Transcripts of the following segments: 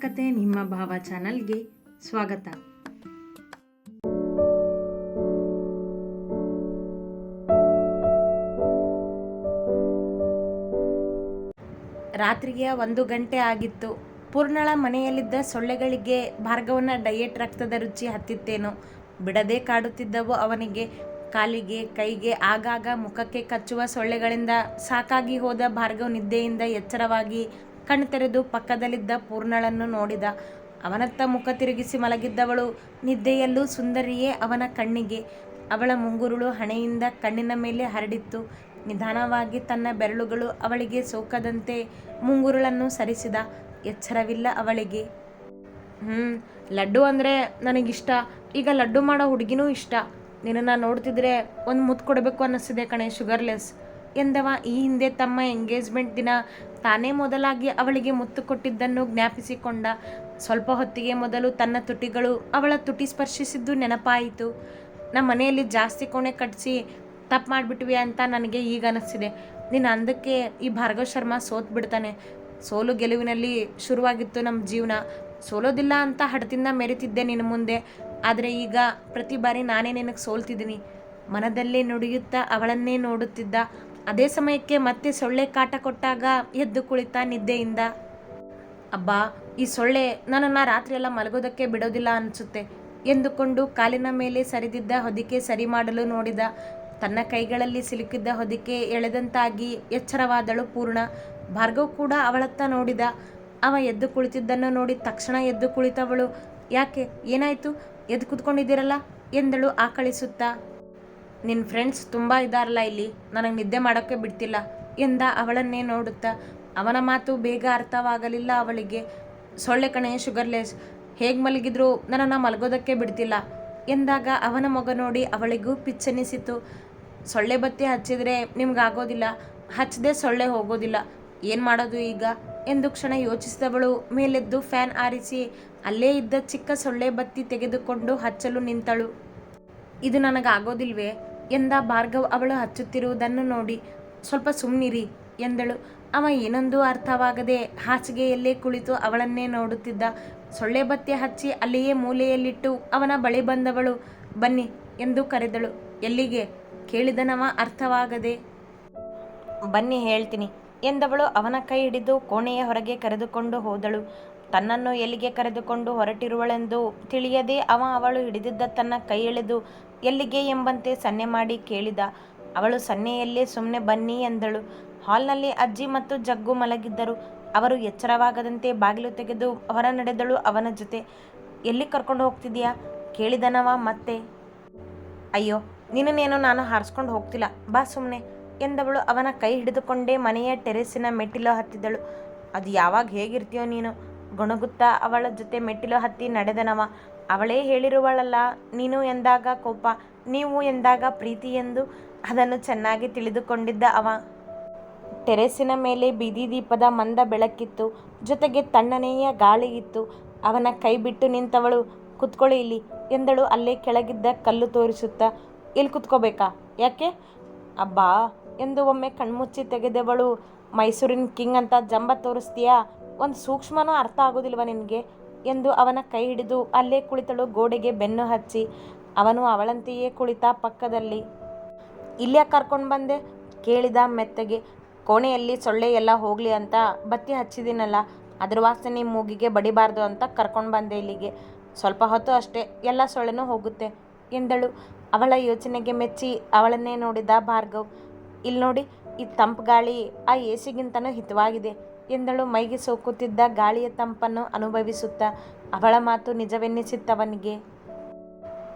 ಕತೆ ನಿಮ್ಮ ಭಾವ ಚಾನಲ್ಗೆ ಸ್ವಾಗತ. ರಾತ್ರಿಗೆ ಒಂದು ಗಂಟೆ ಆಗಿತ್ತು. ಪೂರ್ಣಳ ಮನೆಯಲ್ಲಿದ್ದ ಸೊಳ್ಳೆಗಳಿಗೆ ಭಾರ್ಗವನ ಡಯೆಟ್ ರಕ್ತದ ರುಚಿ ಹತ್ತಿತ್ತೇನೋ. ಬಿಡದೆ ಕಾಡುತ್ತಿದ್ದವು ಅವನಿಗೆ. ಕಾಲಿಗೆ, ಕೈಗೆ, ಆಗಾಗ ಮುಖಕ್ಕೆ ಕಚ್ಚುವ ಸೊಳ್ಳೆಗಳಿಂದ ಸಾಕಾಗಿ ಹೋದ ಭಾರ್ಗವ್ ನಿದ್ದೆಯಿಂದ ಎಚ್ಚರವಾಗಿ ಕಣ್ಣು ತೆರೆದು ಪಕ್ಕದಲ್ಲಿದ್ದ ಪೂರ್ಣಳನ್ನು ನೋಡಿದ. ಅವನತ್ತ ಮುಖ ತಿರುಗಿಸಿ ಮಲಗಿದ್ದವಳು ನಿದ್ದೆಯಲ್ಲೂ ಸುಂದರಿಯೇ ಅವನ ಕಣ್ಣಿಗೆ. ಅವಳ ಮುಂಗುರುಳು ಹಣೆಯಿಂದ ಕಣ್ಣಿನ ಮೇಲೆ ಹರಡಿತ್ತು. ನಿಧಾನವಾಗಿ ತನ್ನ ಬೆರಳುಗಳು ಅವಳಿಗೆ ಸೋಕದಂತೆ ಮುಂಗುರುಳನ್ನು ಸರಿಸಿದ. ಎಚ್ಚರವಿಲ್ಲ ಅವಳಿಗೆ. ಹ್ಞೂ ಲಡ್ಡು ಅಂದರೆ ನನಗಿಷ್ಟ. ಈಗ ಲಡ್ಡು ಮಾಡೋ ಹುಡುಗಿನೂ ಇಷ್ಟ. ನಿನ್ನನ್ನು ನೋಡ್ತಿದ್ರೆ ಒಂದು ಮುತ್ತು ಕೊಡಬೇಕು ಅನ್ನಿಸ್ತಿದೆ ಕಣೆ, ಶುಗರ್ಲೆಸ್. ಎಂದವ. ಈ ಹಿಂದೆ ತಮ್ಮ ಎಂಗೇಜ್ಮೆಂಟ್ ದಿನ ತಾನೇ ಮೊದಲಾಗಿ ಅವಳಿಗೆ ಮುತ್ತು ಕೊಟ್ಟಿದ್ದನ್ನು ಜ್ಞಾಪಿಸಿಕೊಂಡ. ಸ್ವಲ್ಪ ಹೊತ್ತಿಗೆ ಮೊದಲು ತನ್ನ ತುಟಿಗಳು ಅವಳ ತುಟಿ ಸ್ಪರ್ಶಿಸಿದ್ದು ನೆನಪಾಯಿತು. ನಮ್ಮ ಮನೆಯಲ್ಲಿ ಜಾಸ್ತಿ ಕೋಣೆ ಕಟ್ಟಿಸಿ ತಪ್ಪು ಮಾಡಿಬಿಟ್ವಿ ಅಂತ ನನಗೆ ಈಗ ಅನಿಸ್ತಿದೆ. ನೀನು ಅಂದಕ್ಕೆ ಈ ಭಾರ್ಗವ್ ಶರ್ಮಾ ಸೋತು ಬಿಡ್ತಾನೆ. ಸೋಲು ಗೆಲುವಿನಲ್ಲಿ ಶುರುವಾಗಿತ್ತು ನಮ್ಮ ಜೀವನ. ಸೋಲೋದಿಲ್ಲ ಅಂತ ಹಡತಿಂದ ಮೆರಿತಿದ್ದೆ ನಿನ್ನ ಮುಂದೆ. ಆದರೆ ಈಗ ಪ್ರತಿ ಬಾರಿ ನಾನೇ ನಿನಗೆ ಸೋಲ್ತಿದ್ದೀನಿ. ಮನದಲ್ಲೇ ನುಡಿಯುತ್ತಾ ಅವಳನ್ನೇ ನೋಡುತ್ತಿದ್ದ. ಅದೇ ಸಮಯಕ್ಕೆ ಮತ್ತೆ ಸೊಳ್ಳೆ ಕಾಟ ಕೊಟ್ಟಾಗ ಎದ್ದು ಕುಳಿತ ನಿದ್ದೆಯಿಂದ. ಅಬ್ಬಾ, ಈ ಸೊಳ್ಳೆ ನನ್ನನ್ನು ರಾತ್ರಿಯೆಲ್ಲ ಮಲಗೋದಕ್ಕೆ ಬಿಡೋದಿಲ್ಲ ಅನಿಸುತ್ತೆ, ಎಂದುಕೊಂಡು ಕಾಲಿನ ಮೇಲೆ ಸರಿದಿದ್ದ ಹೊದಿಕೆ ಸರಿ ಮಾಡಲು ನೋಡಿದ. ತನ್ನ ಕೈಗಳಲ್ಲಿ ಸಿಲುಕಿದ್ದ ಹೊದಿಕೆ ಎಳೆದಂತಾಗಿ ಎಚ್ಚರವಾದಳು ಪೂರ್ಣ. ಭಾರ್ಗವ್ ಕೂಡ ಅವಳತ್ತ ನೋಡಿದ. ಅವ ಎದ್ದು ಕುಳಿತಿದ್ದನ್ನು ನೋಡಿ ತಕ್ಷಣ ಎದ್ದು ಕುಳಿತವಳು. ಯಾಕೆ, ಏನಾಯ್ತು? ಎದ್ದು ಕುತ್ಕೊಂಡಿದ್ದೀರಲ್ಲ? ಎಂದಳು ಆಕಳಿಸುತ್ತಾ. ನಿನ್ನ ಫ್ರೆಂಡ್ಸ್ ತುಂಬ ಇದ್ದಾರಲ್ಲ ಇಲ್ಲಿ? ನನಗೆ ನಿದ್ದೆ ಮಾಡೋಕ್ಕೆ ಬಿಡ್ತಿಲ್ಲ. ಎಂದ ಅವಳನ್ನೇ ನೋಡುತ್ತಾ. ಅವನ ಮಾತು ಬೇಗ ಅರ್ಥವಾಗಲಿಲ್ಲ ಅವಳಿಗೆ. ಸೊಳ್ಳೆ ಕಣೆ ಶುಗರ್ಲೆಸ್ ಹೇಗೆ ಮಲಗಿದ್ರು ನನ್ನನ್ನು ಮಲಗೋದಕ್ಕೆ ಬಿಡ್ತಿಲ್ಲ. ಎಂದಾಗ ಅವನ ಮಗ ನೋಡಿ ಅವಳಿಗೂ ಪಿಚ್ಚನಿಸಿತು. ಸೊಳ್ಳೆ ಬತ್ತಿ ಹಚ್ಚಿದ್ರೆ ನಿಮ್ಗಾಗೋದಿಲ್ಲ. ಹಚ್ಚದೆ ಸೊಳ್ಳೆ ಹೋಗೋದಿಲ್ಲ. ಏನು ಮಾಡೋದು ಈಗ? ಎಂದು ಕ್ಷಣ ಯೋಚಿಸಿದವಳು ಮೇಲೆದ್ದು ಫ್ಯಾನ್ ಆರಿಸಿ ಅಲ್ಲೇ ಇದ್ದ ಚಿಕ್ಕ ಸೊಳ್ಳೆ ಬತ್ತಿ ತೆಗೆದುಕೊಂಡು ಹಚ್ಚಲು ನಿಂತಳು. ಇದು ನನಗಾಗೋದಿಲ್ವೇ? ಎಂದ ಭಾರ್ಗವ್ ಅವಳು ಹಚ್ಚುತ್ತಿರುವುದನ್ನು ನೋಡಿ ಸ್ವಲ್ಪ ಸುಮ್ಮನಿರಿ ಎಂದಳು. ಅವ ಏನೊಂದು ಅರ್ಥವಾಗದೆ ಹಾಸಿಗೆಯಲ್ಲೇ ಕುಳಿತು ಅವಳನ್ನೇ ನೋಡುತ್ತಿದ್ದ. ಸೊಳ್ಳೆ ಬತ್ತಿ ಹಚ್ಚಿ ಅಲ್ಲಿಯೇ ಮೂಲೆಯಲ್ಲಿಟ್ಟು ಅವನ ಬಳಿ ಬಂದವಳು. ಬನ್ನಿ ಎಂದು ಕರೆದಳು. ಎಲ್ಲಿಗೆ? ಕೇಳಿದನವ ಅರ್ಥವಾಗದೆ. ಬನ್ನಿ ಹೇಳ್ತೀನಿ ಎಂದವಳು ಅವನ ಕೈ ಹಿಡಿದು ಕೋಣೆಯ ಹೊರಗೆ ಕರೆದುಕೊಂಡು ಹೋದಳು. ತನ್ನನ್ನು ಎಲ್ಲಿಗೆ ಕರೆದುಕೊಂಡು ಹೊರಟಿರುವಳೆಂದು ತಿಳಿಯದೆ ಅವ ಅವಳು ಹಿಡಿದಿದ್ದ ತನ್ನ ಕೈ ಎಳೆದು ಎಲ್ಲಿಗೆ ಎಂಬಂತೆ ಸನ್ನೆ ಮಾಡಿ ಕೇಳಿದ. ಅವಳು ಸನ್ನೆಯಲ್ಲೇ ಸುಮ್ಮನೆ ಬನ್ನಿ ಎಂದಳು ಹಾಲ್ನಲ್ಲಿ ಅಜ್ಜಿ ಮತ್ತು ಜಗ್ಗು ಮಲಗಿದ್ದರು. ಅವರು ಎಚ್ಚರವಾಗದಂತೆ ಬಾಗಿಲು ತೆಗೆದು ಹೊರ ನಡೆದಳು ಅವನ ಜೊತೆ. ಎಲ್ಲಿ ಕರ್ಕೊಂಡು ಹೋಗ್ತಿದೀಯಾ ಕೇಳಿದನವ ಮತ್ತೆ. ಅಯ್ಯೋ, ನಿನ್ನನ್ನೇನು ನಾನು ಹಾರಿಸ್ಕೊಂಡು ಹೋಗ್ತಿಲ್ಲ. ಬಾ ಸುಮ್ಮನೆ ಎಂದವಳು ಅವನ ಕೈ ಹಿಡಿದುಕೊಂಡೇ ಮನೆಯ ಟೆರೆಸಿನ ಮೆಟ್ಟಿಲು ಹತ್ತಿದಳು. ಅದು ಯಾವಾಗ ಹೇಗಿರ್ತೀಯೋ ನೀನು. ಗೊಣಗುತ್ತಾ ಅವಳ ಜೊತೆ ಮೆಟ್ಟಿಲು ಹತ್ತಿ ನಡೆದನವ. ಅವಳೇ ಹೇಳಿರುವಳಲ್ಲ, ನೀನು ಎಂದಾಗ ಕೋಪ, ನೀವು ಎಂದಾಗ ಪ್ರೀತಿ ಎಂದು ಅದನ್ನು ಚೆನ್ನಾಗಿ ತಿಳಿದುಕೊಂಡಿದ್ದ ಅವ. ಟೆರೆಸಿನ ಮೇಲೆ ಬೀದಿ ದೀಪದ ಮಂದ ಬೆಳಕಿತ್ತು, ಜೊತೆಗೆ ತಣ್ಣನೆಯ ಗಾಳಿ ಇತ್ತು. ಅವನ ಕೈ ಬಿಟ್ಟು ನಿಂತವಳು, ಕುತ್ಕೊಳ್ಳಿ ಇಲ್ಲಿ, ಎಂದಳು ಅಲ್ಲೇ ಕೆಳಗಿದ್ದ ಕಲ್ಲು ತೋರಿಸುತ್ತಾ. ಇಲ್ಲಿ ಕುತ್ಕೋಬೇಕಾ? ಯಾಕೆ? ಅಬ್ಬಾ, ಎಂದು ಒಮ್ಮೆ ಕಣ್ಮುಚ್ಚಿ ತೆಗೆದವಳು. ಮೈಸೂರಿನ ಕಿಂಗ್ ಅಂತ ಜಂಬ ತೋರಿಸ್ತೀಯಾ? ಒಂದು ಸೂಕ್ಷ್ಮನೂ ಅರ್ಥ ಆಗೋದಿಲ್ವ ನಿನಗೆ? ಎಂದು ಅವನ ಕೈ ಹಿಡಿದು ಅಲ್ಲೇ ಕುಳಿತಳು ಗೋಡೆಗೆ ಬೆನ್ನು ಹಚ್ಚಿ. ಅವನು ಅವಳಂತೆಯೇ ಕುಳಿತ ಪಕ್ಕದಲ್ಲಿ. ಇಲ್ಲೇ ಕರ್ಕೊಂಡು ಬಂದೆ? ಕೇಳಿದ ಮೆತ್ತಗೆ. ಕೋಣೆಯಲ್ಲಿ ಸೊಳ್ಳೆ ಎಲ್ಲ ಹೋಗಲಿ ಅಂತ ಬತ್ತಿ ಹಚ್ಚಿದ್ದೀನಲ್ಲ ಅದ್ರ ವಾಸನೆ ಮೂಗಿಗೆ ಬಡಿಬಾರ್ದು ಅಂತ ಕರ್ಕೊಂಡು ಬಂದೆ ಇಲ್ಲಿಗೆ. ಸ್ವಲ್ಪ ಹೊತ್ತು ಅಷ್ಟೇ, ಎಲ್ಲ ಸೊಳ್ಳೆನೂ ಹೋಗುತ್ತೆ ಎಂದಳು. ಅವಳ ಯೋಚನೆಗೆ ಮೆಚ್ಚಿ ಅವಳನ್ನೇ ನೋಡಿದ ಭಾರ್ಗವ್ ಇಲ್ಲಿ ನೋಡಿ ಈ ತಂಪು ಗಾಳಿ ಆ ಎ ಸಿಗಿಂತನೂ ಹಿತವಾಗಿದೆ. ಎಂದಳು ಮೈಗೆ ಸೋಕುತ್ತಿದ್ದ ಗಾಳಿಯ ತಂಪನ್ನು ಅನುಭವಿಸುತ್ತಾ. ಅವಳ ಮಾತು ನಿಜವೆನ್ನಿಸಿತ್ತವನಿಗೆ.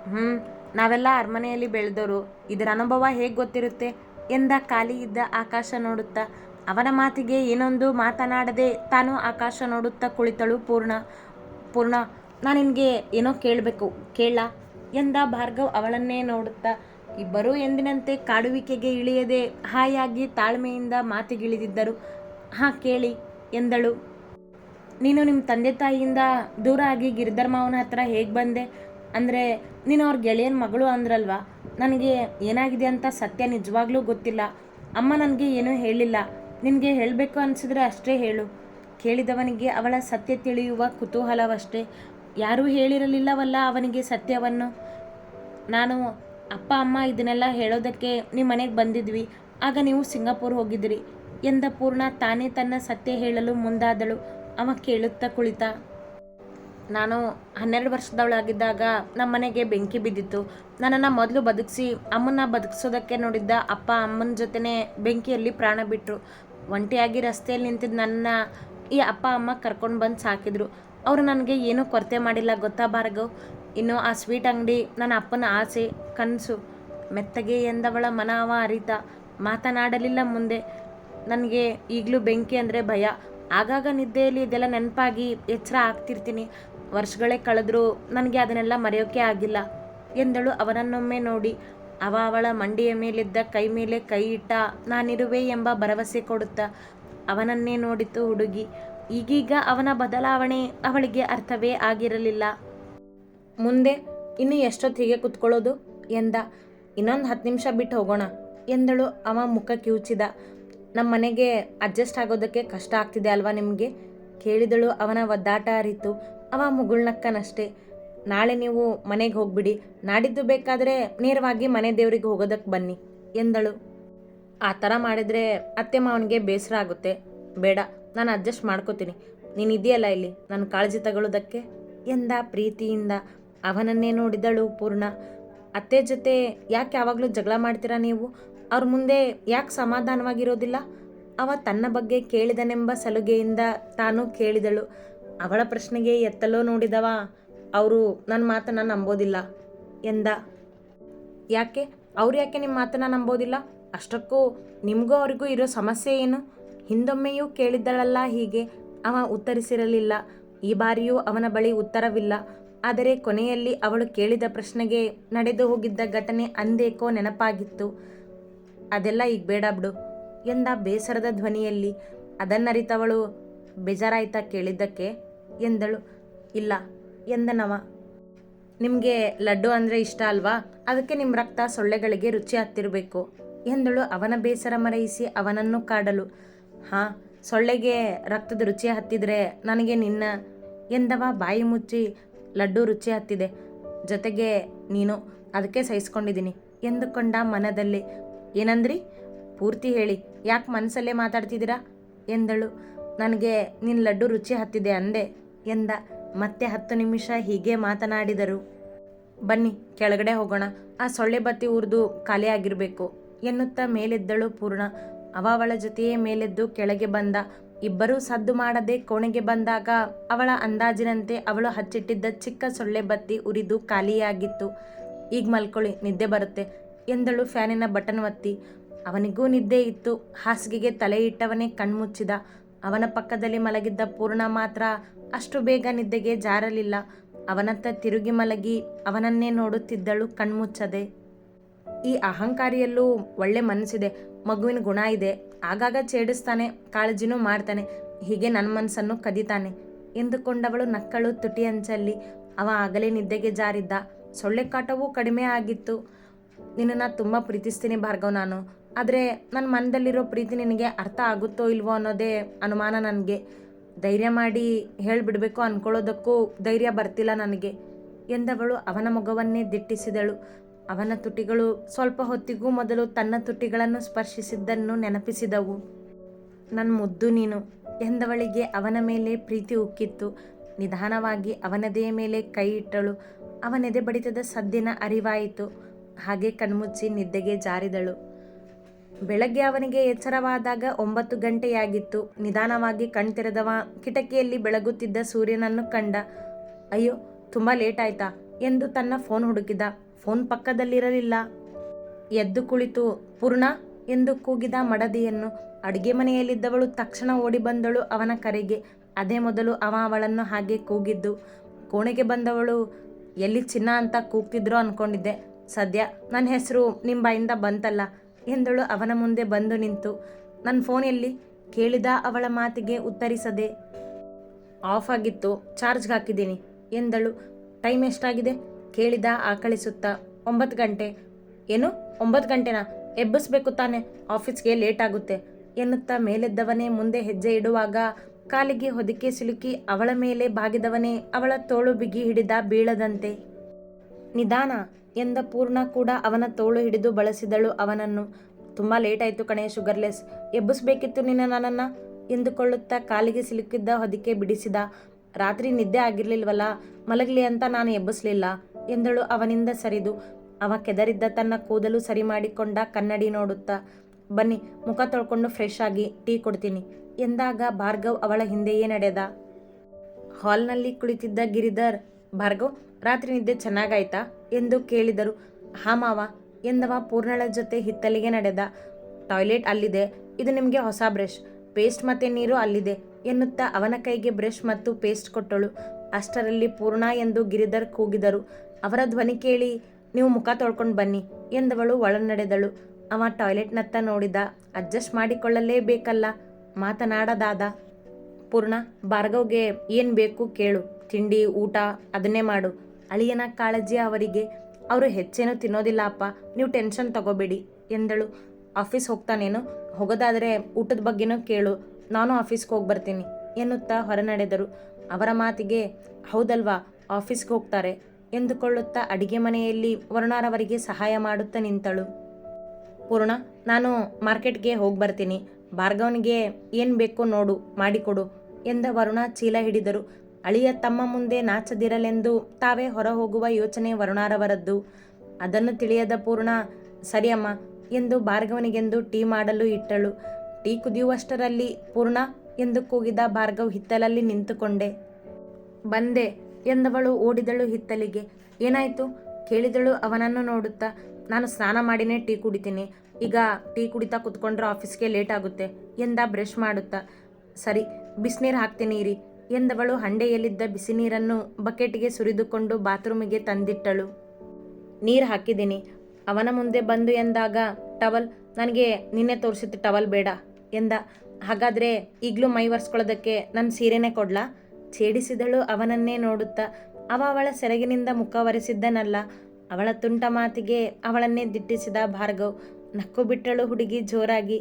ಹ್ಞೂ ನಾವೆಲ್ಲ ಅರಮನೆಯಲ್ಲಿ ಬೆಳೆದವರು ಇದರ ಅನುಭವ ಹೇಗೆ ಗೊತ್ತಿರುತ್ತೆ? ಎಂದ ಖಾಲಿ ಇದ್ದ ಆಕಾಶ ನೋಡುತ್ತಾ. ಅವನ ಮಾತಿಗೆ ಏನೊಂದು ಮಾತನಾಡದೆ ತಾನು ಆಕಾಶ ನೋಡುತ್ತಾ ಕುಳಿತಳು ಪೂರ್ಣ. ಪೂರ್ಣ, ನಾನು ನಿನಗೆ ಏನೋ ಕೇಳಬೇಕು, ಕೇಳ ಎಂದ ಭಾರ್ಗವ್ ಅವಳನ್ನೇ ನೋಡುತ್ತಾ. ಇಬ್ಬರೂ ಎಂದಿನಂತೆ ಕಾಡುವಿಕೆಗೆ ಇಳಿಯದೆ ಹಾಯಾಗಿ ತಾಳ್ಮೆಯಿಂದ ಮಾತಿಗಿಳಿದಿದ್ದರು. ಹಾಂ, ಕೇಳಿ, ಎಂದಳು. ನೀನು ನಿಮ್ಮ ತಂದೆ ತಾಯಿಯಿಂದ ದೂರ ಆಗಿ ಗಿರಿಧರ್ ಮಾವನ ಹತ್ರ ಹೇಗೆ ಬಂದೆ? ಅಂದರೆ, ನೀನು ಅವ್ರ ಗೆಳೆಯನ ಮಗಳು ಅಂದ್ರಲ್ವಾ? ನನಗೆ ಏನಾಗಿದೆ ಅಂತ ಸತ್ಯ ನಿಜವಾಗ್ಲೂ ಗೊತ್ತಿಲ್ಲ. ಅಮ್ಮ ನನಗೆ ಏನೂ ಹೇಳಿಲ್ಲ. ನಿನಗೆ ಹೇಳಬೇಕು ಅನಿಸಿದ್ರೆ ಅಷ್ಟೇ ಹೇಳು. ಕೇಳಿದವನಿಗೆ ಅವಳ ಸತ್ಯ ತಿಳಿಯುವ ಕುತೂಹಲವಷ್ಟೇ. ಯಾರೂ ಹೇಳಿರಲಿಲ್ಲವಲ್ಲ ಅವನಿಗೆ ಸತ್ಯವನ್ನು. ನಾನು, ಅಪ್ಪ, ಅಮ್ಮ ಇದನ್ನೆಲ್ಲ ಹೇಳೋದಕ್ಕೆ ನಿಮ್ಮ ಮನೆಗೆ ಬಂದಿದ್ವಿ. ಆಗ ನೀವು ಸಿಂಗಾಪುರ್ ಹೋಗಿದ್ರಿ. ಎಂದ ಪೂರ್ಣ ತಾನೇ ತನ್ನ ಸತ್ಯ ಹೇಳಲು ಮುಂದಾದಳು. ಅವ ಕೇಳುತ್ತಾ ಕುಳಿತ. ನಾನು ಹನ್ನೆರಡು ವರ್ಷದವಳಾಗಿದ್ದಾಗ ನಮ್ಮ ಮನೆಗೆ ಬೆಂಕಿ ಬಿದ್ದಿತ್ತು. ನನ್ನನ್ನು ಮೊದಲು ಬದುಕಿಸಿ, ಅಮ್ಮನ್ನ ಬದುಕಿಸೋದಕ್ಕೆ ನೋಡಿದ್ದ ಅಪ್ಪ ಅಮ್ಮನ ಜೊತೆನೇ ಬೆಂಕಿಯಲ್ಲಿ ಪ್ರಾಣ ಬಿಟ್ಟರು ಒಂಟಿಯಾಗಿ ರಸ್ತೆಯಲ್ಲಿ ನಿಂತಿದ್ದ ನನ್ನ ಈ ಅಪ್ಪ ಅಮ್ಮ ಕರ್ಕೊಂಡು ಬಂದು ಸಾಕಿದ್ರು. ಅವರು ನನಗೆ ಏನೂ ಕೊರತೆ ಮಾಡಿಲ್ಲ, ಗೊತ್ತಾ ಭಾರ್ಗವ್? ಇನ್ನು ಆ ಸ್ವೀಟ್ ಅಂಗಡಿ ನನ್ನ ಅಪ್ಪನ ಆಸೆ, ಕನಸು. ಮೆತ್ತಗೆ ಎಂದವಳ ಮನ ಅವ ಅರಿತ. ಮಾತನಾಡಲಿಲ್ಲ ಮುಂದೆ. ನನಗೆ ಈಗಲೂ ಬೆಂಕಿ ಅಂದರೆ ಭಯ. ಆಗಾಗ ನಿದ್ದೆಯಲ್ಲಿ ಇದೆಲ್ಲ ನೆನಪಾಗಿ ಎಚ್ಚರ ಆಗ್ತಿರ್ತೀನಿ. ವರ್ಷಗಳೇ ಕಳೆದರೂ ನನಗೆ ಅದನ್ನೆಲ್ಲ ಮರೆಯೋಕೆ ಆಗಿಲ್ಲ ಎಂದಳು ಅವನನ್ನೊಮ್ಮೆ ನೋಡಿ. ಅವ ಅವಳ ಮಂಡಿಯ ಮೇಲಿದ್ದ ಕೈ ಮೇಲೆ ಕೈ ಇಟ್ಟ ನಾನಿರುವೆ ಎಂಬ ಭರವಸೆ ಕೊಡುತ್ತಾ ಅವನನ್ನೇ ನೋಡಿತು ಹುಡುಗಿ. ಈಗೀಗ ಅವನ ಬದಲಾವಣೆ ಅವಳಿಗೆ ಅರ್ಥವೇ ಆಗಿರಲಿಲ್ಲ. ಮುಂದೆ, ಇನ್ನು ಎಷ್ಟೊತ್ತಿಗೆ ಕುತ್ಕೊಳ್ಳೋದು? ಎಂದ. ಇನ್ನೊಂದು ಹತ್ತು ನಿಮಿಷ ಬಿಟ್ಟು ಹೋಗೋಣ, ಎಂದಳು ಅವ ಮುಖ ಕಿವುಚಿದ ನಮ್ಮ ಮನೆಗೆ ಅಡ್ಜಸ್ಟ್ ಆಗೋದಕ್ಕೆ ಕಷ್ಟ ಆಗ್ತಿದೆ ಅಲ್ವಾ ನಿಮಗೆ? ಕೇಳಿದಳು, ಅವನ ಒದ್ದಾಟ ಅರಿತು. ಅವ ಮುಗುಳ್ನಕ್ಕನಷ್ಟೇ. ನಾಳೆ ನೀವು ಮನೆಗೆ ಹೋಗ್ಬಿಡಿ. ನಾಡಿದ್ದು ಬೇಕಾದರೆ ನೇರವಾಗಿ ಮನೆ ದೇವರಿಗೆ ಹೋಗೋದಕ್ಕೆ ಬನ್ನಿ, ಎಂದಳು. ಆ ಥರ ಮಾಡಿದರೆ ಅತ್ತೆ ಮಾವನಿಗೆ ಬೇಸರ ಆಗುತ್ತೆ. ಬೇಡ, ನಾನು ಅಡ್ಜಸ್ಟ್ ಮಾಡ್ಕೋತೀನಿ. ನೀನು ಇದೆಯಲ್ಲ ಇಲ್ಲಿ ನನ್ನ ಕಾಳಜಿ ತಗೊಳ್ಳೋದಕ್ಕೆ ಎಂದ ಪ್ರೀತಿಯಿಂದ. ಅವನನ್ನೇ ನೋಡಿದಳು ಪೂರ್ಣ. ಅತ್ತೆ ಜೊತೆ ಯಾಕೆ ಯಾವಾಗಲೂ ಜಗಳ ಮಾಡ್ತೀರಾ ನೀವು? ಅವ್ರ ಮುಂದೆ ಯಾಕೆ ಸಮಾಧಾನವಾಗಿರೋದಿಲ್ಲ? ಅವ ತನ್ನ ಬಗ್ಗೆ ಕೇಳಿದನೆಂಬ ಸಲುಗೆಯಿಂದ ತಾನು ಕೇಳಿದಳು. ಅವಳ ಪ್ರಶ್ನೆಗೆ ಎತ್ತಲೋ ನೋಡಿದವ, ಅವರು ನನ್ನ ಮಾತನ್ನ ನಂಬೋದಿಲ್ಲ ಎಂದ. ಯಾಕೆ? ಅವ್ರು ಯಾಕೆ ನಿಮ್ಮ ಮಾತನ್ನ ನಂಬೋದಿಲ್ಲ? ಅಷ್ಟಕ್ಕೂ ನಿಮಗೂ ಅವರಿಗೂ ಇರೋ ಸಮಸ್ಯೆ ಏನು? ಹಿಂದೊಮ್ಮೆಯೂ ಕೇಳಿದ್ದಳಲ್ಲ ಹೀಗೆ. ಅವ ಉತ್ತರಿಸಿರಲಿಲ್ಲ. ಈ ಬಾರಿಯೂ ಅವನ ಬಳಿ ಉತ್ತರವಿಲ್ಲ. ಆದರೆ ಕೊನೆಯಲ್ಲಿ ಅವಳು ಕೇಳಿದ ಪ್ರಶ್ನೆಗೆ ನಡೆದು ಹೋಗಿದ್ದ ಘಟನೆ ಅಂದೇಕೋ ನೆನಪಾಗಿತ್ತು. ಅದೆಲ್ಲ ಈಗ ಬೇಡ ಬಿಡು ಎಂದ ಬೇಸರದ ಧ್ವನಿಯಲ್ಲಿ ಅದನ್ನರಿತವಳು ಬೇಜಾರಾಯ್ತಾ ಕೇಳಿದ್ದಕ್ಕೆ ಎಂದಳು. ಇಲ್ಲ, ಎಂದನವ. ನಿಮಗೆ ಲಡ್ಡು ಅಂದರೆ ಇಷ್ಟ ಅಲ್ವಾ? ಅದಕ್ಕೆ ನಿಮ್ಮ ರಕ್ತ ಸೊಳ್ಳೆಗಳಿಗೆ ರುಚಿ ಹತ್ತಿರಬೇಕು ಎಂದಳು. ಅವನ ಬೇಸರ ಮರೆಯಿಸಿ ಅವನನ್ನು ಕಾಡಲು. ಹಾಂ, ಸೊಳ್ಳೆಗೆ ರಕ್ತದ ರುಚಿ ಹತ್ತಿದ್ರೆ ನನಗೆ ನಿನ್ನ ಎಂದವ ಬಾಯಿ ಮುಚ್ಚಿ ಲಡ್ಡು ರುಚಿ ಹತ್ತಿದೆ. ಜೊತೆಗೆ ನೀನು ಅದಕ್ಕೆ ಸಹಿಸ್ಕೊಂಡಿದ್ದೀನಿ ಎಂದುಕೊಂಡ ಮನದಲ್ಲಿ ಏನಂದ್ರಿ? ಪೂರ್ತಿ ಹೇಳಿ. ಯಾಕೆ ಮನಸ್ಸಲ್ಲೇ ಮಾತಾಡ್ತಿದ್ದೀರಾ? ಎಂದಳು. ನನಗೆ ನಿನ್ನ ಲಡ್ಡು ರುಚಿ ಹತ್ತಿದೆ ಅಂದೆ ಎಂದ. ಮತ್ತೆ ಹತ್ತು ನಿಮಿಷ ಹೀಗೆ ಮಾತನಾಡಿದರು. ಬನ್ನಿ, ಕೆಳಗಡೆ ಹೋಗೋಣ. ಆ ಸೊಳ್ಳೆ ಬತ್ತಿ ಉರಿದು ಖಾಲಿಯಾಗಿರಬೇಕು ಎನ್ನುತ್ತಾ ಮೇಲೆದ್ದಳು ಪೂರ್ಣ. ಅವ ಅವಳ ಜೊತೆಯೇ ಮೇಲೆದ್ದು ಕೆಳಗೆ ಬಂದ. ಇಬ್ಬರೂ ಸದ್ದು ಮಾಡದೆ ಕೋಣೆಗೆ ಬಂದಾಗ ಅವಳ ಅಂದಾಜಿನಂತೆ ಅವಳು ಹಚ್ಚಿಟ್ಟಿದ್ದ ಚಿಕ್ಕ ಸೊಳ್ಳೆ ಬತ್ತಿ ಉರಿದು ಖಾಲಿಯಾಗಿತ್ತು. ಈಗ ಮಲ್ಕೊಳ್ಳಿ, ನಿದ್ದೆ ಬರುತ್ತೆ. ಎಂದಳು ಫ್ಯಾನಿನ ಬಟನ್ ಒತ್ತಿ. ಅವನಿಗೂ ನಿದ್ದೆ ಇತ್ತು. ಹಾಸಿಗೆಗೆ ತಲೆ ಇಟ್ಟವನೇ ಕಣ್ಮುಚ್ಚಿದ ಅವನ ಪಕ್ಕದಲ್ಲಿ ಮಲಗಿದ್ದ ಪೂರ್ಣ ಮಾತ್ರ ಅಷ್ಟು ಬೇಗ ನಿದ್ದೆಗೆ ಜಾರಲಿಲ್ಲ. ಅವನತ್ತ ತಿರುಗಿ ಮಲಗಿ ಅವನನ್ನೇ ನೋಡುತ್ತಿದ್ದಳು ಕಣ್ಮುಚ್ಚದೆ ಈ ಅಹಂಕಾರಿಯಲ್ಲೂ ಒಳ್ಳೆ ಮನಸ್ಸಿದೆ. ಮಗುವಿನ ಗುಣ ಇದೆ. ಆಗಾಗ ಛೇಡಿಸ್ತಾನೆ, ಕಾಳಜಿನೂ ಮಾಡ್ತಾನೆ. ಹೀಗೆ ನನ್ನ ಮನಸ್ಸನ್ನು ಕದಿತಾನೆ ಎಂದುಕೊಂಡವಳು ನಕ್ಕಳು ತುಟಿ ಅಂಚಲ್ಲಿ ಅವ ಆಗಲೇ ನಿದ್ದೆಗೆ ಜಾರಿದ್ದ. ಸೊಳ್ಳೆ ಕಾಟವೂ ಕಡಿಮೆ ಆಗಿತ್ತು. ನಿನ್ನನ್ನು ತುಂಬ ಪ್ರೀತಿಸ್ತೀನಿ ಭಾರ್ಗವ್ ನಾನು. ಆದರೆ ನನ್ನ ಮನದಲ್ಲಿರೋ ಪ್ರೀತಿ ನಿನಗೆ ಅರ್ಥ ಆಗುತ್ತೋ ಇಲ್ವೋ ಅನ್ನೋದೇ ಅನುಮಾನ ನನಗೆ. ಧೈರ್ಯ ಮಾಡಿ ಹೇಳಿಬಿಡಬೇಕು ಅಂದ್ಕೊಳ್ಳೋದಕ್ಕೂ ಧೈರ್ಯ ಬರ್ತಿಲ್ಲ ನನಗೆ. ಎಂದವಳು ಅವನ ಮೊಗವನ್ನೇ ದಿಟ್ಟಿಸಿದಳು. ಅವನ ತುಟಿಗಳು ಸ್ವಲ್ಪ ಹೊತ್ತಿಗೂ ಮೊದಲು ತನ್ನ ತುಟಿಗಳನ್ನು ಸ್ಪರ್ಶಿಸಿದ್ದನ್ನು ನೆನಪಿಸಿದವು. ನನ್ನ ಮುದ್ದು ನೀನು ಎಂದವಳಿಗೆ ಅವನ ಮೇಲೆ ಪ್ರೀತಿ ಉಕ್ಕಿತ್ತು. ನಿಧಾನವಾಗಿ ಅವನದೇ ಮೇಲೆ ಕೈ ಇಟ್ಟಳು. ಅವನೆದೆ ಬಡಿತದ ಸದ್ದಿನ ಅರಿವಾಯಿತು. ಹಾಗೆ ಕಣ್ಮುಚ್ಚಿ ನಿದ್ದೆಗೆ ಜಾರಿದಳು. ಬೆಳಗ್ಗೆ ಅವನಿಗೆ ಎಚ್ಚರವಾದಾಗ ಒಂಬತ್ತು ಗಂಟೆಯಾಗಿತ್ತು. ನಿಧಾನವಾಗಿ ಕಣ್ತೆರೆದವ ಕಿಟಕಿಯಲ್ಲಿ ಬೆಳಗುತ್ತಿದ್ದ ಸೂರ್ಯನನ್ನು ಕಂಡ, ಅಯ್ಯೋ, ತುಂಬ ಲೇಟ್ ಆಯ್ತಾ? ಎಂದು ತನ್ನ ಫೋನ್ ಹುಡುಕಿದ. ಫೋನ್ ಪಕ್ಕದಲ್ಲಿರಲಿಲ್ಲ. ಎದ್ದು ಕುಳಿತು, ಪೂರ್ಣ? ಎಂದು ಕೂಗಿದ ಮಡದಿಯನ್ನು. ಅಡುಗೆ ಮನೆಯಲ್ಲಿದ್ದವಳು ತಕ್ಷಣ ಓಡಿ ಬಂದಳು ಅವನ ಕರೆಗೆ. ಅದೇ ಮೊದಲು ಅವ ಅವಳನ್ನು ಹಾಗೆ ಕೂಗಿದ್ದು. ಕೋಣೆಗೆ ಬಂದವಳು, ಎಲ್ಲಿ ಚಿನ್ನ ಅಂತ ಕೂಗ್ತಿದ್ರು ಅಂದ್ಕೊಂಡಿದ್ದೆ ಸದ್ಯ ನನ್ನ ಹೆಸರು ನಿಮ್ಮ ಬಾಯಿಂದ ಬಂತಲ್ಲ. ಎಂದಳು ಅವನ ಮುಂದೆ ಬಂದು ನಿಂತು. ನನ್ನ ಫೋನಲ್ಲಿ ಕೇಳಿದ ಅವಳ ಮಾತಿಗೆ ಉತ್ತರಿಸದೆ, ಆಫ್ ಆಗಿತ್ತು, ಚಾರ್ಜ್ಗೆ ಹಾಕಿದ್ದೀನಿ, ಎಂದಳು. ಟೈಮ್ ಎಷ್ಟಾಗಿದೆ? ಕೇಳಿದ ಆಕಳಿಸುತ್ತಾ. ಒಂಬತ್ತು ಗಂಟೆ. ಏನು? ಒಂಬತ್ತು ಗಂಟೆನಾ? ಎಬ್ಬಿಸ್ಬೇಕು ತಾನೆ, ಆಫೀಸ್ಗೆ ಲೇಟ್ ಆಗುತ್ತೆ, ಎನ್ನುತ್ತಾ ಮೇಲೆದ್ದವನೇ ಮುಂದೆ ಹೆಜ್ಜೆ ಇಡುವಾಗ ಕಾಲಿಗೆ ಹೊದಿಕೆ ಸಿಲುಕಿ ಅವಳ ಮೇಲೆ ಬಾಗಿದವನೇ ಅವಳ ತೋಳು ಬಿಗಿ ಹಿಡಿದ ಬೀಳದಂತೆ. ನಿಧಾನ ಎಂದ ಪೂರ್ಣ ಕೂಡ ಅವನ ತೋಳು ಹಿಡಿದು ಬಳಸಿದಳು ಅವನನ್ನು. ತುಂಬ ಲೇಟ್ ಆಯಿತು ಕಣೆ ಶುಗರ್ಲೆಸ್ ಎಬ್ಬಿಸ್ಬೇಕಿತ್ತು ನಿನ್ನ ನನ್ನನ್ನು? ಎಂದುಕೊಳ್ಳುತ್ತಾ ಕಾಲಿಗೆ ಸಿಲುಕಿದ್ದ ಹೊದಿಕೆ ಬಿಡಿಸಿದ. ರಾತ್ರಿ ನಿದ್ದೆ ಆಗಿರಲಿಲ್ವಲ್ಲ, ಮಲಗಲಿ ಅಂತ ನಾನು ಎಬ್ಬಿಸ್ಲಿಲ್ಲ ಎಂದಳು ಅವನಿಂದ ಸರಿದು. ಅವ ಕೆದರಿದ್ದ ತನ್ನ ಕೂದಲು ಸರಿ ಮಾಡಿಕೊಂಡ ಕನ್ನಡಿ ನೋಡುತ್ತಾ, ಬನ್ನಿ, ಮುಖ ತೊಳ್ಕೊಂಡು ಫ್ರೆಶ್ ಆಗಿ ಟೀ ಕೊಡ್ತೀನಿ ಎಂದಾಗ ಭಾರ್ಗವ್ ಅವಳ ಹಿಂದೆಯೇ ನಡೆದ. ಹಾಲ್ನಲ್ಲಿ ಕುಳಿತಿದ್ದ ಗಿರಿಧರ್, ಭಾರ್ಗವ್ ರಾತ್ರಿ ನಿದ್ದೆ ಚೆನ್ನಾಗಾಯ್ತಾ? ಎಂದು ಕೇಳಿದರು. ಹಾ, ಮಾವ, ಎಂದವ ಪೂರ್ಣಳ ಜೊತೆ ಹಿತ್ತಲಿಗೆ ನಡೆದ. ಟಾಯ್ಲೆಟ್ ಅಲ್ಲಿದೆ. ಇದು ನಿಮಗೆ ಹೊಸ ಬ್ರಷ್. ಪೇಸ್ಟ್ ಮತ್ತೆ ನೀರು ಅಲ್ಲಿದೆ, ಎನ್ನುತ್ತಾ ಅವನ ಕೈಗೆ ಬ್ರಷ್ ಮತ್ತು ಪೇಸ್ಟ್ ಕೊಟ್ಟಳು. ಅಷ್ಟರಲ್ಲಿ ಪೂರ್ಣ ಎಂದು ಗಿರಿಧರ್ ಕೂಗಿದರು. ಅವರ ಧ್ವನಿ ಕೇಳಿ, ನೀವು ಮುಖ ತೊಳ್ಕೊಂಡು ಬನ್ನಿ, ಎಂದವಳು ಒಳನಡೆದಳು ಅವ ಟಾಯ್ಲೆಟ್ನತ್ತ ನೋಡಿದ, ಅಡ್ಜಸ್ಟ್ ಮಾಡಿಕೊಳ್ಳಲೇಬೇಕಲ್ಲ, ಮಾತನಾಡದಾದ. ಪೂರ್ಣ, ಭಾರ್ಗವ್ಗೆ ಏನು ಬೇಕು ಕೇಳು, ತಿಂಡಿ, ಊಟ, ಅದನ್ನೇ ಮಾಡು. ಅಳಿಯನ ಕಾಳಜಿ ಅವರಿಗೆ. ಅವರು ಹೆಚ್ಚೇನೂ ತಿನ್ನೋದಿಲ್ಲ ಅಪ್ಪ ನೀವು ಟೆನ್ಷನ್ ತಗೋಬೇಡಿ, ಎಂದಳು. ಆಫೀಸ್ ಹೋಗ್ತಾನೇನು? ಹೋಗೋದಾದರೆ ಊಟದ ಬಗ್ಗೆನೂ ಕೇಳು, ನಾನು ಆಫೀಸ್ಗೆ ಹೋಗಿ ಬರ್ತೀನಿ, ಎನ್ನುತ್ತಾ ಹೊರನಡೆದರು. ಅವರ ಮಾತಿಗೆ, ಹೌದಲ್ವಾ, ಆಫೀಸ್ಗೆ ಹೋಗ್ತಾರೆ, ಎಂದುಕೊಳ್ಳುತ್ತಾ ಅಡಿಗೆ ಮನೆಯಲ್ಲಿ ವರುಣಾರವರಿಗೆ ಸಹಾಯ ಮಾಡುತ್ತಾ ನಿಂತಳು. ಪೂರ್ಣ, ನಾನು ಮಾರ್ಕೆಟ್ಗೆ ಹೋಗಿ ಬರ್ತೀನಿ, ಭಾರ್ಗವನಿಗೆ ಏನು ಬೇಕೋ ನೋಡು, ಮಾಡಿಕೊಡು, ಎಂದ ವರುಣ ಚೀಲ ಹಿಡಿದರು. ಅಳಿಯ ತಮ್ಮ ಮುಂದೆ ನಾಚದಿರಲೆಂದು ತಾವೇ ಹೊರ ಹೋಗುವ ಯೋಚನೆ ವರುಣಾರವರದ್ದು. ಅದನ್ನು ತಿಳಿಯದ ಪೂರ್ಣ, ಸರಿಯಮ್ಮ, ಎಂದು ಭಾರ್ಗವನಿಗೆಂದು ಟೀ ಮಾಡಲು ಇಟ್ಟಳು. ಟೀ ಕುದಿಯುವಷ್ಟರಲ್ಲಿ ಪೂರ್ಣ ಎಂದು ಕೂಗಿದ ಭಾರ್ಗವ್ ಹಿತ್ತಲಲ್ಲಿ ನಿಂತುಕೊಂಡೆ. ಬಂದೆ, ಎಂದವಳು ಓಡಿದಳು ಹಿತ್ತಲಿಗೆ. ಏನಾಯಿತು? ಕೇಳಿದಳು ಅವನನ್ನು ನೋಡುತ್ತಾ, ನಾನು ಸ್ನಾನ ಮಾಡಿನೇ ಟೀ ಕುಡಿತೀನಿ. ಈಗ ಟೀ ಕುಡಿತಾ ಕುತ್ಕೊಂಡ್ರೆ ಆಫೀಸ್ಗೆ ಲೇಟ್ ಆಗುತ್ತೆ, ಎಂದ ಬ್ರಷ್ ಮಾಡುತ್ತಾ. ಸರಿ, ಬಿಸಿನೀರು ಹಾಕ್ತೀನಿ ಇರಿ ಎಂದವಳು ಹಂಡೆಯಲ್ಲಿದ್ದ ಬಿಸಿ ನೀರನ್ನು ಬಕೆಟ್ಗೆ ಸುರಿದುಕೊಂಡು ಬಾತ್ರೂಮಿಗೆ ತಂದಿಟ್ಟಳು. ನೀರು ಹಾಕಿದ್ದೀನಿ. ಅವನ ಮುಂದೆ ಬಂದು ಎಂದಾಗ, ಟವಲ್, ನನಗೆ ನಿನ್ನೆ ತೋರಿಸಿದ್ದು ಟವಲ್ ಬೇಡ ಎಂದ. ಹಾಗಾದರೆ ಈಗಲೂ ಮೈ ಒರೆಸ್ಕೊಳ್ಳೋದಕ್ಕೆ ನನ್ನ ಸೀರೆನೇ ಕೊಡ್ಲಾ? ಛೇಡಿಸಿದಳು ಅವನನ್ನೇ ನೋಡುತ್ತಾ. ಅವ ಅವಳ ಸೆರಗಿನಿಂದ ಮುಖ ಒರೆಸಿದ್ದನಲ್ಲ. ಅವಳ ತುಂಟ ಮಾತಿಗೆ ಅವಳನ್ನೇ ದಿಟ್ಟಿಸಿದ ಭಾರ್ಗವ್ ನಕ್ಕು ಬಿಟ್ಟಳು ಹುಡುಗಿ ಜೋರಾಗಿ.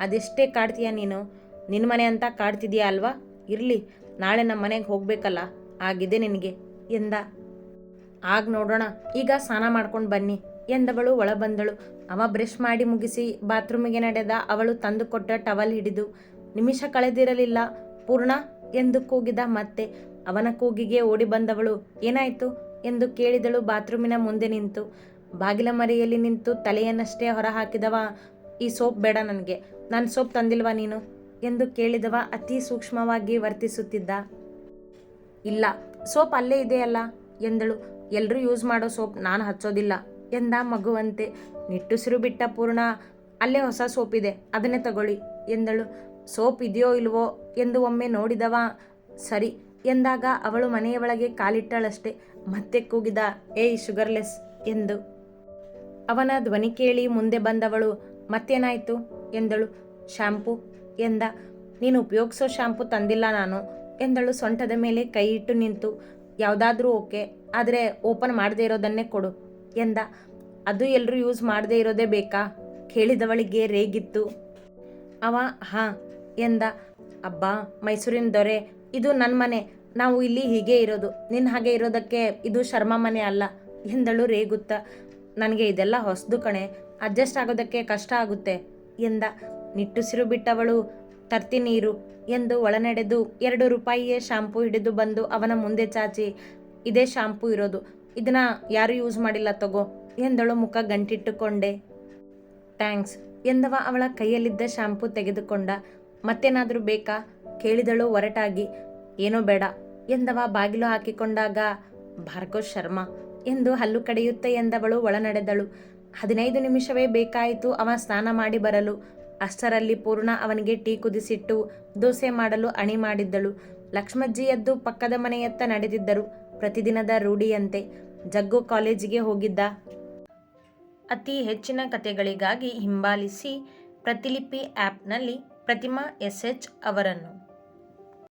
ಅದೆಷ್ಟೇ ಕಾಡ್ತೀಯ ನೀನು? ನಿನ್ನ ಮನೆ ಅಂತ ಕಾಡ್ತಿದೀಯಾ ಅಲ್ವಾ? ಇರಲಿ ನಾಳೆ ನಮ್ಮ ಮನೆಗೆ ಹೋಗ್ಬೇಕಲ್ಲ ಆಗಿದೆ ನಿನಗೆ, ಎಂದ? ಆಗ ನೋಡೋಣ, ಈಗ ಸ್ನಾನ ಮಾಡ್ಕೊಂಡು ಬನ್ನಿ, ಎಂದವಳು ಒಳ ಬಂದಳು ಅವ ಬ್ರಷ್ ಮಾಡಿ ಮುಗಿಸಿ ಬಾತ್ರೂಮಿಗೆ ನಡೆದ ಅವಳು ತಂದು ಕೊಟ್ಟ ಟವಲ್ ಹಿಡಿದು, ನಿಮಿಷ ಕಳೆದಿರಲಿಲ್ಲ, ಪೂರ್ಣ ಎಂದು ಕೂಗಿದ ಮತ್ತೆ ಅವನ ಕೂಗಿಗೆ ಓಡಿ ಬಂದವಳು, ಏನಾಯಿತು? ಎಂದು ಕೇಳಿದಳು ಬಾತ್ರೂಮಿನ ಮುಂದೆ ನಿಂತು. ಬಾಗಿಲ ಮರೆಯಲ್ಲಿ ನಿಂತು ತಲೆಯನ್ನಷ್ಟೇ ಹೊರಹಾಕಿದವ, ಈ ಸೋಪ್ ಬೇಡ ನನಗೆ, ನಾನು ಸೋಪ್ ತಂದಿಲ್ವಾ ನೀನು? ಎಂದು ಕೇಳಿದವ ಅತಿ ಸೂಕ್ಷ್ಮವಾಗಿ ವರ್ತಿಸುತ್ತಿದ್ದ. ಇಲ್ಲ, ಸೋಪ್ ಅಲ್ಲೇ ಇದೆಯಲ್ಲ? ಎಂದಳು. ಎಲ್ಲರೂ ಯೂಸ್ ಮಾಡೋ ಸೋಪ್ ನಾನು ಹಚ್ಚೋದಿಲ್ಲ, ಎಂದ ಮಗುವಂತೆ. ನಿಟ್ಟುಸಿರು ಬಿಟ್ಟ ಪೂರ್ಣ, ಅಲ್ಲೇ ಹೊಸ ಸೋಪ್ ಇದೆ, ಅದನ್ನೇ ತಗೊಳ್ಳಿ, ಎಂದಳು. ಸೋಪ್ ಇದೆಯೋ ಇಲ್ವೋ ಎಂದು ಒಮ್ಮೆ ನೋಡಿದವ ಸರಿ ಎಂದಾಗ ಅವಳು ಮನೆಯ ಒಳಗೆ ಕಾಲಿಟ್ಟಳಷ್ಟೇ. ಮತ್ತೆ ಕೂಗಿದ ಏಯ್ ಶುಗರ್ಲೆಸ್, ಎಂದು. ಅವನ ಧ್ವನಿ ಕೇಳಿ ಮುಂದೆ ಬಂದವಳು, ಮತ್ತೇನಾಯಿತು? ಎಂದಳು. ಶ್ಯಾಂಪು ಎಂದ, ನೀನು ಉಪಯೋಗಿಸೋ ಶ್ಯಾಂಪು ತಂದಿಲ್ಲ ನಾನು, ಎಂದಳು ಸೊಂಟದ ಮೇಲೆ ಕೈ ಇಟ್ಟು ನಿಂತು, ಯಾವುದಾದ್ರೂ ಓಕೆ, ಆದರೆ ಓಪನ್ ಮಾಡದೇ ಇರೋದನ್ನೇ ಕೊಡು, ಎಂದ, ಅದು ಎಲ್ಲರೂ ಯೂಸ್ ಮಾಡದೇ ಇರೋದೇ ಬೇಕಾ? ಕೇಳಿದವಳಿಗೆ ರೇಗಿತ್ತು. ಅವ, ಹಾಂ, ಎಂದ, ಅಬ್ಬಾ, ಮೈಸೂರಿನ ದೊರೆ, ಇದು ನನ್ನ ಮನೆ, ನಾವು ಇಲ್ಲಿ ಹೀಗೆ ಇರೋದು ನಿನ್ನ ಹಾಗೆ ಇರೋದಕ್ಕೆ ಇದು ಶರ್ಮ ಮನೆ ಅಲ್ಲ, ಎಂದಳು ರೇಗುತ್ತಾ, ನನಗೆ ಇದೆಲ್ಲ ಹೊಸದು ಕಣೆ ಅಡ್ಜಸ್ಟ್ ಆಗೋದಕ್ಕೆ ಕಷ್ಟ ಆಗುತ್ತೆ, ಎಂದ ನಿಟ್ಟುಸಿರು ಬಿಟ್ಟವಳು. ತರ್ತಿನೀರು ಎಂದು ಒಳನಡೆದು ಎರಡು ರೂಪಾಯಿಯ ಶಾಂಪೂ ಹಿಡಿದು ಬಂದು ಅವನ ಮುಂದೆ ಚಾಚಿ, ಇದೇ ಶಾಂಪೂ ಇರೋದು, ಇದನ್ನ ಯಾರು ಯೂಸ್ ಮಾಡಿಲ್ಲ ತಗೋ ಎಂದಳು ಮುಖ ಗಂಟಿಟ್ಟುಕೊಂಡೆ. ಥ್ಯಾಂಕ್ಸ್ ಎಂದವ ಅವಳ ಕೈಯಲ್ಲಿದ್ದ ಶಾಂಪು ತೆಗೆದುಕೊಂಡ. ಮತ್ತೇನಾದರೂ ಬೇಕಾ? ಕೇಳಿದಳು ಒರಟಾಗಿ. ಏನೋ ಬೇಡ ಎಂದವ ಬಾಗಿಲು ಹಾಕಿಕೊಂಡಾಗ, ಭಾರ್ಗವ್ ಶರ್ಮಾ ಎಂದು ಹಲ್ಲು ಕಡೆಯುತ್ತೆ ಎಂದವಳು ಒಳನಡೆದಳು. ಹದಿನೈದು ನಿಮಿಷವೇ ಬೇಕಾಯಿತು ಅವ ಸ್ನಾನ ಮಾಡಿ ಬರಲು. ಅಷ್ಟರಲ್ಲಿ ಪೂರ್ಣ ಅವನಿಗೆ ಟೀ ಕುದಿಸಿಟ್ಟು ದೋಸೆ ಮಾಡಲು ಅಣಿ ಮಾಡಿದ್ದಳು. ಲಕ್ಷ್ಮಜ್ಜಿಯದ್ದು ಪಕ್ಕದ ಮನೆಯತ್ತ ನಡೆದಿದ್ದರು. ಪ್ರತಿದಿನದ ರೂಢಿಯಂತೆ ಜಗ್ಗು ಕಾಲೇಜಿಗೆ ಹೋಗಿದ್ದ. ಅತಿ ಹೆಚ್ಚಿನ ಕಥೆಗಳಿಗಾಗಿ ಹಿಂಬಾಲಿಸಿ ಪ್ರತಿಲಿಪಿ ಆ್ಯಪ್ನಲ್ಲಿ ಪ್ರತಿಮಾ ಎಸ್ ಎಚ್ ಅವರನ್ನು.